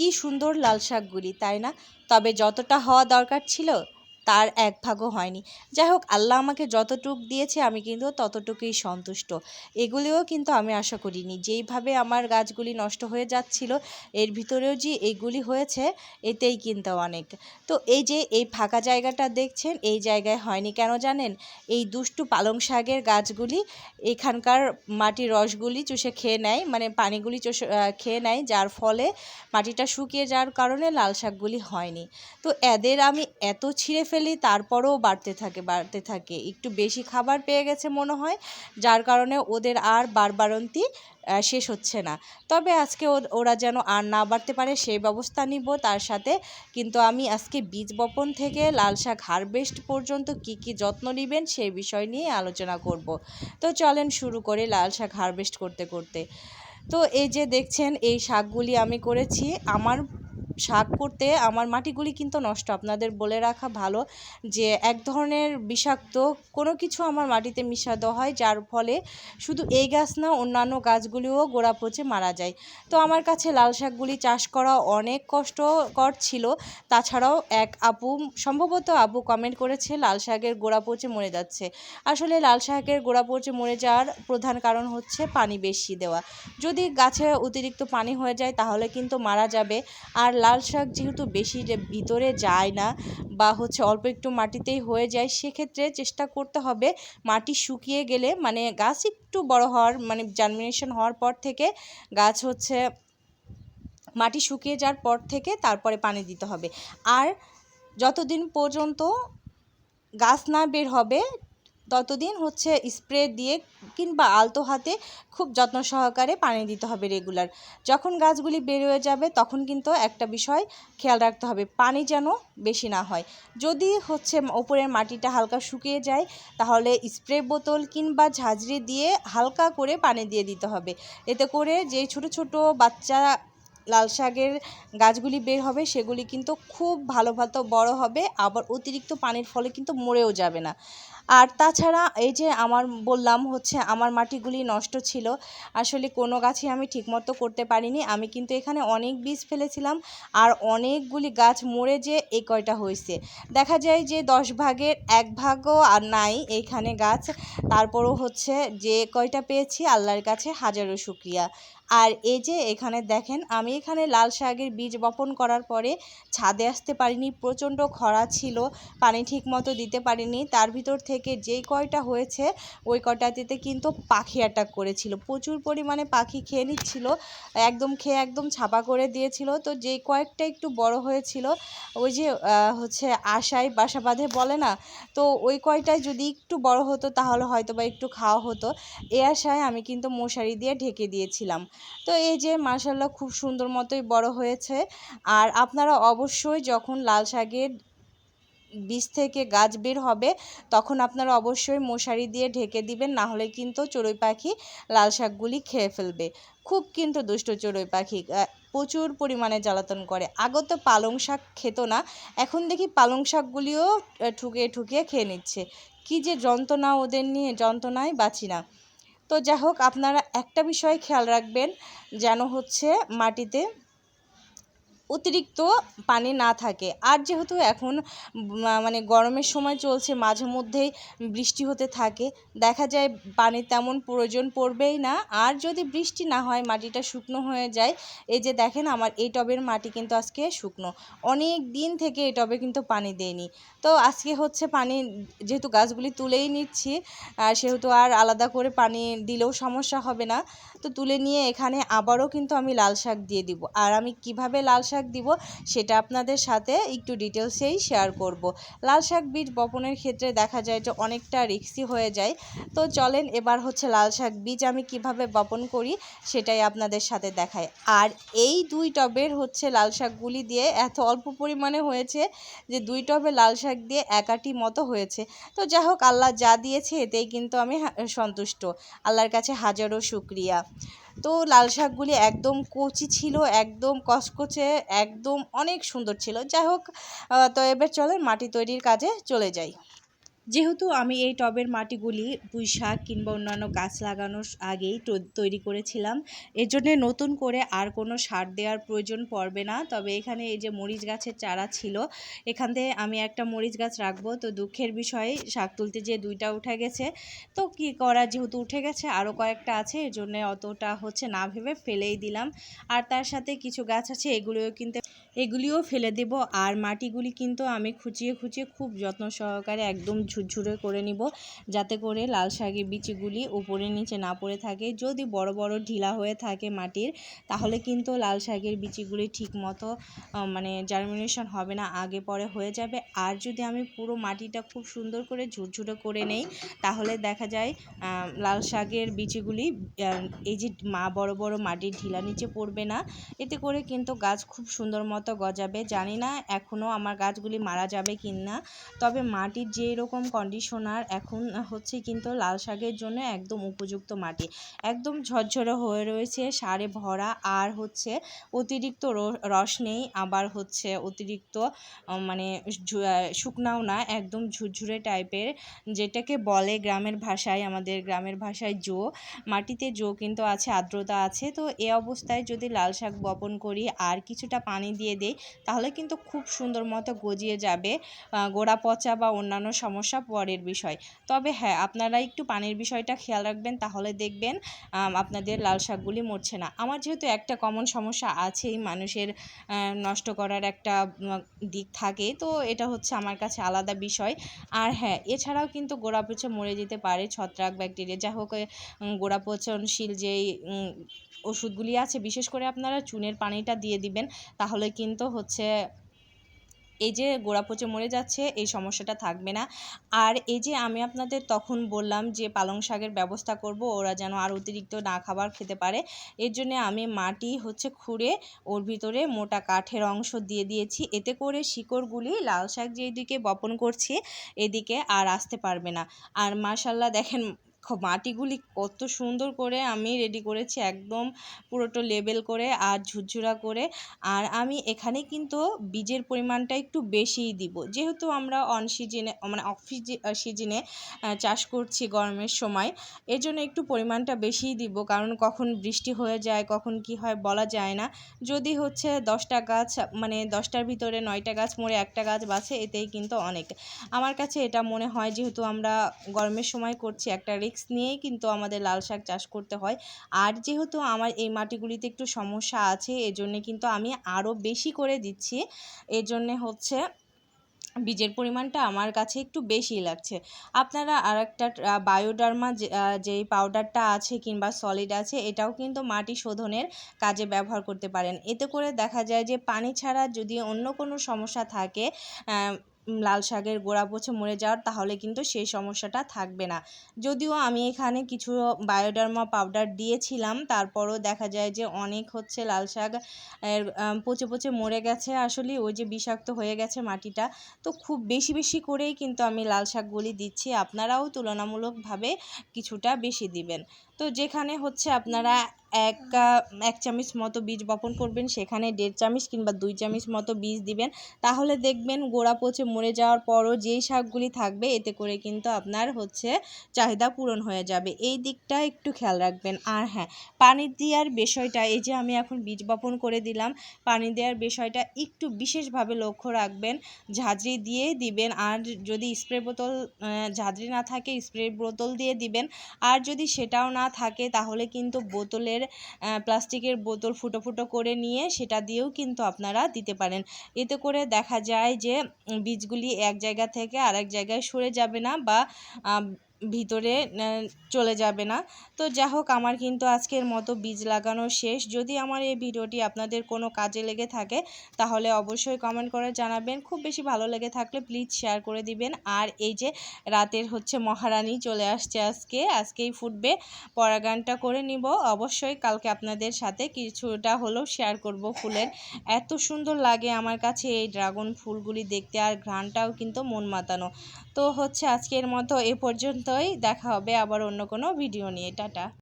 কি সুন্দর লাল শাকগুলি তাই না? তবে যতটা হওয়া দরকার ছিল তার এক ভাগও হয়নি। যাই হোক আল্লাহ আমাকে যতটুক দিয়েছে, আমি কিন্তু ততটুকুই সন্তুষ্ট। এগুলিও কিন্তু আমি আশা করিনি। যেইভাবে আমার গাছগুলি নষ্ট হয়ে যাচ্ছিল, এর ভিতরেও যে এইগুলি হয়েছে, এতেই কিন্তু অনেক। তো এই যে এই ফাঁকা জায়গাটা দেখছেন, এই জায়গায় হয়নি কেন জানেন? এই দুষ্টু পালং শাকের গাছগুলি, এখানকার মাটির রসগুলি চুষে খেয়ে নেয় মানে পানিগুলি চষে খেয়ে নেয়, যার ফলে মাটিটা শুকিয়ে যাওয়ার কারণে লাল শাকগুলি হয়নি। তো এদের আমি এত ছিঁড়ে ফেলি, তারপরেও বাড়তে থাকে বাড়তে থাকে। একটু বেশি খাবার পেয়ে গেছে মনে হয়, যার কারণে ওদের আর বারবারন্তি শেষ হচ্ছে না। তবে আজকে ওরা যেন আর না বাড়তে পারে, সেই ব্যবস্থা নিব। তার সাথে কিন্তু আমি আজকে বীজ বপন থেকে লাল শাক হারভেস্ট পর্যন্ত কি কি যত্ন নেবেন সেই বিষয় নিয়ে আলোচনা করব। তো চলেন শুরু করে লাল শাক হারভেস্ট করতে করতে। তো এই যে দেখছেন, এই শাকগুলি আমি করেছি। আমার শাক করতে আমার মাটিগুলি কিন্তু নষ্ট। আপনাদের বলে রাখা ভালো যে এক ধরনের বিষাক্ত কোনো কিছু আমার মাটিতে মিশাতে হয়, যার ফলে শুধু এই গাছ না, অন্যান্য গাছগুলিও গোড়া পচে মারা যায়। তো আমার কাছে লাল শাকগুলি চাষ করা অনেক কষ্টকর ছিল। তাছাড়াও এক আপু, সম্ভবত আপু কমেন্ট করেছে, লাল শাকের গোড়া পচে মরে যাচ্ছে। আসলে লাল শাকের গোড়া পচে মরে যাওয়ার প্রধান কারণ হচ্ছে পানি বেশি দেওয়া। যদি গাছে অতিরিক্ত পানি হয়ে যায়, তাহলে কিন্তু মারা যাবে। আর লাল শাক যেহেতু বেশি ভিতরে যায় না বা হচ্ছে অল্প একটু মাটিতেই হয়ে যায়, সেক্ষেত্রে চেষ্টা করতে হবে মাটি শুকিয়ে গেলে মানে গাছ একটু বড় হওয়ার মানে জার্মিনেশন হওয়ার পর থেকে গাছ হচ্ছে মাটি শুকিয়ে যাওয়ার পর থেকে তারপরে পানি দিতে হবে। আর যতদিন পর্যন্ত গাছ না বের হবে ততদিন হচ্ছে স্প্রে দিয়ে কিংবা আলতো হাতে খুব যত্ন সহকারে পানি দিতে হবে রেগুলার। যখন গাছগুলি বের হয়ে যাবে তখন কিন্তু একটা বিষয় খেয়াল রাখতে হবে, পানি যেন বেশি না হয়। যদি হচ্ছে ওপরের মাটিটা হালকা শুকিয়ে যায় তাহলে স্প্রে বোতল কিংবা ঝাঁঝরি দিয়ে হালকা করে পানি দিয়ে দিতে হবে। এতে করে যে ছোট ছোট বাচ্চা লাল শাকের গাছগুলি বের হবে সেগুলি কিন্তু খুব ভালো ভালো বড় হবে, আবার অতিরিক্ত পানির ফলে কিন্তু মরেও যাবে না। আর তাছাড়া এই যে আমার বললাম হচ্ছে আমার মাটিগুলি নষ্ট ছিল, আসলে কোনো গাছই আমি ঠিকমতো করতে পারিনি। আমি কিন্তু এখানে অনেক বীজ ফেলেছিলাম আর অনেকগুলি গাছ মরে যে এই কয়টা হয়েছে। দেখা যায় যে দশ ভাগের এক ভাগও আর নাই এইখানে গাছ। তারপরও হচ্ছে যে কয়টা পেয়েছি? আল্লাহর কাছে হাজারো শুক্রিয়া। আর এই যে এখানে দেখেন, আমি এখানে লাল শাকের বীজ বপন করার পরে ছাদে আসতে পারিনি, প্রচণ্ড খরা ছিল, পানি ঠিক মতো দিতে পারিনি। তার ভিতর থেকে যেই কয়টা হয়েছে, ওই কয়টাতে কিন্তু পাখি অ্যাটাক করেছিল। প্রচুর পরিমাণে পাখি খেয়ে নিচ্ছিল, একদম খেয়ে একদম ছাপা করে দিয়েছিল। তো যেই কয়েকটা একটু বড় হয়েছিল, ওই যে হচ্ছে আশায় বাসা বাঁধে বলে না, তো ওই কয়টায় যদি একটু বড় হতো তাহলে হয়তো বা একটু খাওয়া হতো। এ আশায় আমি কিন্তু মশারি দিয়ে ঢেকে দিয়েছিলাম। তো এই যে মার্শাল্লাহ খুব সুন্দর মতোই বড় হয়েছে। আর আপনারা অবশ্যই যখন লাল শাকের বীজ থেকে গাছ বের হবে, তখন আপনারা অবশ্যই মশারি দিয়ে ঢেকে দিবেন, না হলে কিন্তু চড়ুই পাখি লাল শাকগুলি খেয়ে ফেলবে। খুব কিন্তু দুষ্ট চড়ুই পাখি প্রচুর পরিমাণে জ্বালাতন করে। আগে তো পালং শাক খেত না, এখন দেখি পালং শাকগুলিও ঠুকিয়ে ঠুকিয়ে খেয়ে নিচ্ছে। কি যে যন্ত্রণা ওদের নিয়ে, যন্ত্রণায় বাঁচি না। তো যাই হোক আপনারা একটা বিষয় খেয়াল রাখবেন যেন হচ্ছে মাটিতে অতিরিক্ত পানি না থাকে। আর যেহেতু এখন মানে গরমের সময় চলছে, মাঝে মধ্যেই বৃষ্টি হতে থাকে, দেখা যায় পানি তেমন প্রয়োজন পড়বেই না। আর যদি বৃষ্টি না হয়, মাটিটা শুকনো হয়ে যায়, এই যে দেখেন আমার এই টবের মাটি কিন্তু আজকে শুকনো। অনেক দিন থেকে এই টবে কিন্তু পানি দেয়নি তো আজকে হচ্ছে পানি, যেহেতু গাছগুলি তুলেই নিচ্ছি, আর সেহেতু আর আলাদা করে পানি দিলেও সমস্যা হবে না। তো তুলে নিয়ে এখানে আবারও কিন্তু আমি লাল শাক দিয়ে দিব। আর আমি কীভাবে লাল শাক দিব, সেটা আপনাদের সাথে একটু ডিটেলসেই শেয়ার করব। লাল শাক বীজ বপনের ক্ষেত্রে দেখা যায় যে অনেকটা রিক্সি হয়ে যায়। তো চলেন এবার হচ্ছে লাল শাক বীজ আমি কীভাবে বপন করি, সেটাই আপনাদের সাথে দেখাই। আর এই দুই টবের হচ্ছে লাল শাকগুলি দিয়ে এত অল্প পরিমাণে হয়েছে যে দুই টবে লাল শাক দিয়ে একাটি মতো হয়েছে। তো যাই হোক, আল্লাহ যা দিয়েছে এতেই কিন্তু আমি সন্তুষ্ট। আল্লাহর কাছে হাজারো শুক্রিয়া। তো লাল শাকগুলি একদম কচি ছিল, একদম কচকচে একদম অনেক সুন্দর ছিল। যাই হোক তো এবার চলে মাটি তৈরির কাজে চলে যাই। যেহেতু আমি এই টবের মাটিগুলি পুঁই শাক কিংবা অন্যান্য গাছ লাগানোর আগেই তৈরি করেছিলাম। এর জন্যে নতুন করে আর কোনো সার দেওয়ার প্রয়োজন পড়বে না। তবে এখানে এই যে মরিচ গাছের চারা ছিল, এখান থেকে আমি একটা মরিচ গাছ রাখব। তো দুঃখের বিষয়ে, শাক তুলতে যে দুইটা উঠে গেছে, তো কি করা যেহেতু উঠে গেছে আরও কয়েকটা আছে। এর জন্য অতটা হচ্ছে না ভেবে ফেলেই দিলাম। আর তার সাথে কিছু গাছ আছে, এগুলোও কিন্তু এগুলিও ফেলে দেব। আর মাটিগুলি কিন্তু আমি খুঁচিয়ে খুঁচিয়ে খুব যত্ন সহকারে একদম ঝুরঝুরে করে নিব। যাতে করে লাল শাকের বিচিগুলি উপরে নিচে না পড়ে থাকে। যদি বড় বড় ঢিলা হয়ে থাকে মাটির, তাহলে কিন্তু লাল শাকের বিচিগুলি ঠিক মতো মানে জার্মিনেশন হবে না, আগে পরে হয়ে যাবে। আর যদি আমি পুরো মাটিটা খুব সুন্দর করে ঝুরঝুরে করে নেই, তাহলে দেখা যায় লাল শাকের বিচিগুলি এই যে মা বড় বড় মাটির ঢিলা নিচে পড়বে না। এতে করে কিন্তু গাছ খুব সুন্দর মতো গজাবে, জানি না এখনও আমার গাছগুলি মারা যাবে কি না তবে মাটির যেই রকম কন্ডিশনার এখন হচ্ছে কিন্তু লাল শাকের জন্য একদম উপযুক্ত মাটি। একদম ঝরঝরে হয়ে রয়েছে, সারে ভরা, আর হচ্ছে অতিরিক্ত রস নেই, আবার হচ্ছে অতিরিক্ত মানে শুকনাও না, একদম ঝুরঝুরে টাইপের, যেটাকে বলে গ্রামের ভাষায়, আমাদের গ্রামের ভাষায় জো। মাটিতে জো কিন্তু আছে, আর্দ্রতা আছে, তো এ অবস্থায় যদি লাল শাক বপন করি, আর কিছুটা পানি দিয়ে দেই, তাহলে কিন্তু খুব সুন্দর মতো গজিয়ে যাবে গোড়া পচা বা অন্যান্য সমস্যা পরের বিষয়। তবে হ্যাঁ আপনারা একটু পানির বিষয়টা খেয়াল রাখবেন, তাহলে দেখবেন আপনাদের লাল শাকগুলি মরছে না। আমার যেহেতু একটা কমন সমস্যা আছেই মানুষের নষ্ট করার একটা দিক থাকে, তো এটা হচ্ছে আমার কাছে আলাদা বিষয়। আর হ্যাঁ এছাড়াও কিন্তু গোড়া পচে মরে যেতে পারে, ছত্রাক, ব্যাকটেরিয়া যা হোক গোড়া পচনশীল যেই ওষুধগুলি আছে, বিশেষ করে আপনারা চুনের পানিটা দিয়ে দিবেন, তাহলে কিন্তু হচ্ছে এই যে গোড়া পচে মরে যাচ্ছে, এই সমস্যাটা থাকবে না। আর এই যে আমি আপনাদের তখন বললাম যে পালং শাকের ব্যবস্থা করব, ওরা যেন আর অতিরিক্ত না খাবার খেতে পারে, এর জন্য আমি মাটি হচ্ছে খুঁড়ে ওর ভিতরে মোটা কাঠের অংশ দিয়ে দিয়েছি। এতে করে শিকড়গুলি লাল শাক যেদিকে বপন করছি, এদিকে আর আসতে পারবে না। আর মাশাল্লাহ দেখেন মাটিগুলি কত সুন্দর করে আমি রেডি করেছি, একদম পুরোটা লেবেল করে আর ঝুরঝুরা করে। আর আমি এখানে কিন্তু বীজের পরিমাণটা একটু বেশিই দিব। যেহেতু আমরা অন সিজনে মানে অফ সিজনে চাষ করছি গরমের সময় এর জন্য একটু পরিমাণটা বেশিই দিব। কারণ কখন বৃষ্টি হয়ে যায়, কখন কি হয় বলা যায় না। যদি হচ্ছে দশটা গাছ মানে দশটার ভিতরে নয়টা গাছ, মরে একটা গাছ বাঁচে এতেই কিন্তু অনেক। আমার কাছে এটা মনে হয়, যেহেতু আমরা গরমের সময় করছি, একটা রিস্ক নিয়েই কিন্তু আমাদের লাল শাক চাষ করতে হয়। আর যেহেতু আমার এই মাটিগুলিতে একটু সমস্যা আছে, এজন্য কিন্তু আমি আরও বেশি করে দিচ্ছি। এর জন্যে হচ্ছে বীজের পরিমাণটা আমার কাছে একটু বেশি লাগছে। আপনারা আর একটা বায়োডার্মা যেই পাউডারটা আছে কিংবা সলিড আছে, এটাও কিন্তু মাটি শোধনের কাজে ব্যবহার করতে পারেন। এতে করে দেখা যায় যে পানি ছাড়া যদি অন্য কোনো সমস্যা থাকে লাল শাকের গোড়া পচে মরে যাওয়ার, তাহলে কিন্তু সেই সমস্যাটা থাকবে না। যদিও আমি এখানে কিছু বায়োডার্মা পাউডার দিয়েছিলাম, তারপরও দেখা যায় যে অনেক হচ্ছে লাল শাক পচে পচে মরে গেছে আসলে, ওই যে বিষাক্ত হয়ে গেছে মাটিটা। তো খুব বেশি বেশি করেই কিন্তু আমি লাল শাকগুলি দিচ্ছি, আপনারাও তুলনামূলকভাবে কিছুটা বেশি দিবেন। তো যেখানে হচ্ছে আপনারা এক এক চামচ মতো বীজ বপন করবেন, সেখানে দেড় চামচ কিংবা দুই চামচ মতো বীজ দিবেন। তাহলে দেখবেন গোড়া পচে মরে যাওয়ার পরও যেই শাকগুলি থাকবে, এতে করে কিন্তু আপনার হচ্ছে চাহিদা পূরণ হয়ে যাবে। এই দিকটা একটু খেয়াল রাখবেন। আর হ্যাঁ পানি দেওয়ার বিষয়টা, এই যে আমি এখন বীজ বপন করে দিলাম, পানি দেওয়ার বিষয়টা একটু বিশেষভাবে লক্ষ্য রাখবেন। ঝাঁঝরি দিয়ে দিবেন, আর যদি স্প্রে বোতল ঝাঁঝরি না থাকে, স্প্রে বোতল দিয়ে দিবেন। আর যদি সেটাও না থাকে, তাহলে কিন্তু বোতলের প্লাস্টিকের বোতল ফুটো ফুটো করে নিয়ে সেটা দিয়েও কিন্তু আপনারা দিতে পারেন। এতে করে দেখা যায় যে বীজগুলি এক জায়গা থেকে আরেক জায়গায় সরে যাবে না বা ভিতরে চলে যাবে না। তো যা হোক, আমার কিন্তু আজকের মতো বীজ লাগানো শেষ। যদি আমার এই ভিডিওটি আপনাদের কোনো কাজে লেগে থাকে, তাহলে অবশ্যই কমেন্ট করে জানাবেন। খুব বেশি ভালো লেগে থাকলে প্লিজ শেয়ার করে দিবেন। আর এই যে রাতের হচ্ছে মহারানী চলে আসছে আজকে, আজকেই ফুটবে। পরাগানটা করে নিব। অবশ্যই কালকে আপনাদের সাথে কিছুটা হলেও শেয়ার করব ফুলের। এত সুন্দর লাগে আমার কাছে এই ড্রাগন ফুলগুলি দেখতে, আর ঘ্রাণটাও কিন্তু মন মাতানো। তো হচ্ছে আজকের মতো এ পর্যন্তই। দেখা হবে আবার অন্য কোনো ভিডিও নিয়ে। টাটা।